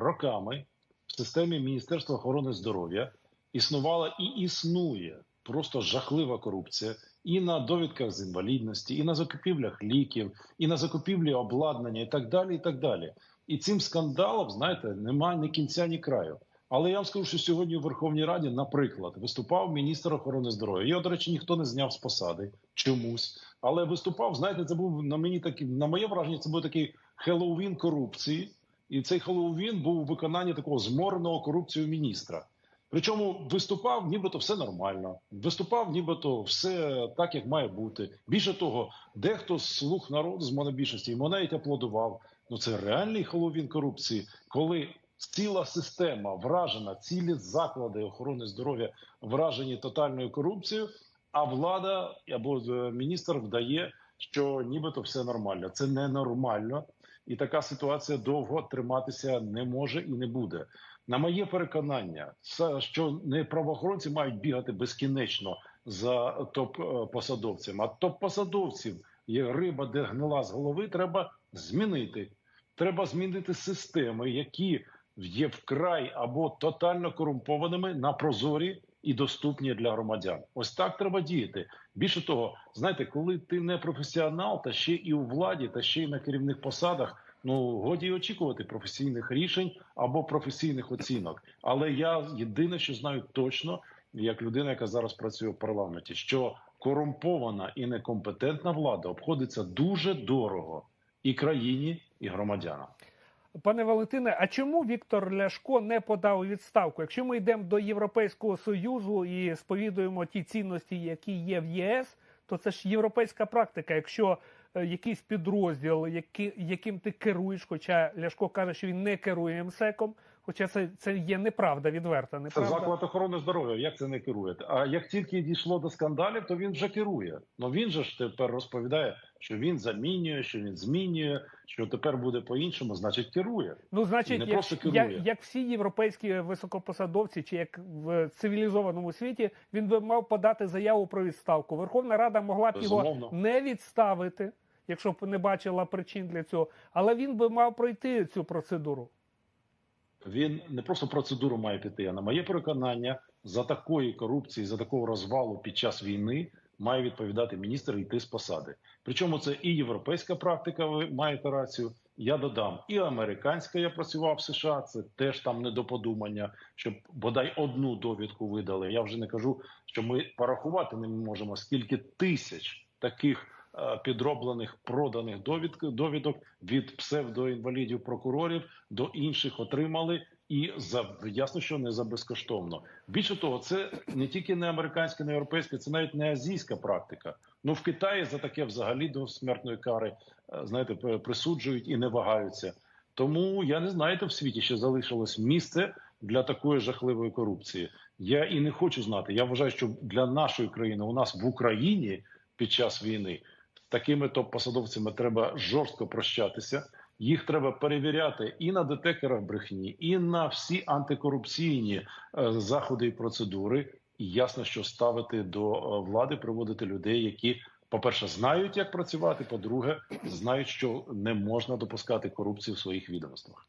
роками в системі Міністерства охорони здоров'я існувала і існує просто жахлива корупція і на довідках з інвалідності, і на закупівлях ліків, і на закупівлі обладнання, і так далі. І так далі. І цим скандалом, знаєте, немає ні кінця, ні краю. Але я вам скажу, що сьогодні у Верховній Раді, наприклад, виступав міністр охорони здоров'я. Його, до речі, ніхто не зняв з посади чомусь. Але виступав, знаєте, це був на мені такий, на моє враження, це був такий Хеллоуін корупції. І цей Хеллоуін був у виконанні такого змореного корупцією міністра. Причому виступав, нібито все нормально. Виступав, нібито все так, як має бути. Більше того, дехто з слуг народу з монобільшості йому навіть аплодував. Ну це реальний Хеллоуін корупції, коли ціла система вражена, цілі заклади охорони здоров'я вражені тотальною корупцією, а влада або е, міністр вдає, що нібито все нормально. Це ненормально, і така ситуація довго триматися не може і не буде. На моє переконання, що не правоохоронці мають бігати безкінечно за топ-посадовцями, а топ-посадовців є риба, де гнила з голови, треба змінити. Треба змінити системи, які є вкрай або тотально корумпованими на прозорі і доступні для громадян. Ось так треба діяти. Більше того, знаєте, коли ти не професіонал, та ще і у владі, та ще й на керівних посадах. Ну годі очікувати професійних рішень або професійних оцінок. Але я єдине, що знаю точно, як людина, яка зараз працює в парламенті, що корумпована і некомпетентна влада обходиться дуже дорого і країні, і громадянам. Пане Валентине, а чому Віктор Ляшко не подав відставку? Якщо ми йдемо до Європейського союзу і сповідуємо ті цінності, які є в ЄС, то це ж європейська практика. Якщо е, якийсь підрозділ, яким ти керуєш, хоча Ляшко каже, що він не керує МСЕКом, хоча це, це є неправда, відверта Це заклад охорони здоров'я. Як це не керує? А як тільки дійшло до скандалів, то він вже керує. Ну він же ж тепер розповідає, що він замінює, що він змінює, що тепер буде по-іншому, значить керує. Ну, значить, не як, просто керує. як всі європейські високопосадовці, чи як в цивілізованому світі, він би мав подати заяву про відставку. Верховна Рада могла б його не відставити, якщо б не бачила причин для цього, але він би мав пройти цю процедуру. Він не просто процедуру має піти, а на моє переконання, за такої корупції, за такого розвалу під час війни має відповідати міністр і йти з посади. Причому це і європейська практика, ви маєте рацію. Я додам, і американська я працював в США. Це теж там не до подумання, щоб бодай одну довідку видали. Я вже не кажу, що ми порахувати не можемо скільки тисяч таких підроблених проданих довідок, від псевдоінвалідів прокурорів до інших отримали. І за ясно, що не за безкоштовно. Більше того, це не тільки не американська, не європейська, це навіть не азійська практика. Ну в Китаї за таке взагалі до смертної кари е, знаєте, присуджують і не вагаються. Тому я не знаєте, в світі ще залишилось місце для такої жахливої корупції. Я і не хочу знати. Я вважаю, що для нашої країни у нас в Україні під час війни такими топ-посадовцями треба жорстко прощатися. Їх треба перевіряти і на детекторах брехні, і на всі антикорупційні е, заходи і процедури. І ясно, що ставити до е, влади, приводити людей, які, по-перше, знають, як працювати. По-друге, знають, що не можна допускати корупцію в своїх відомствах.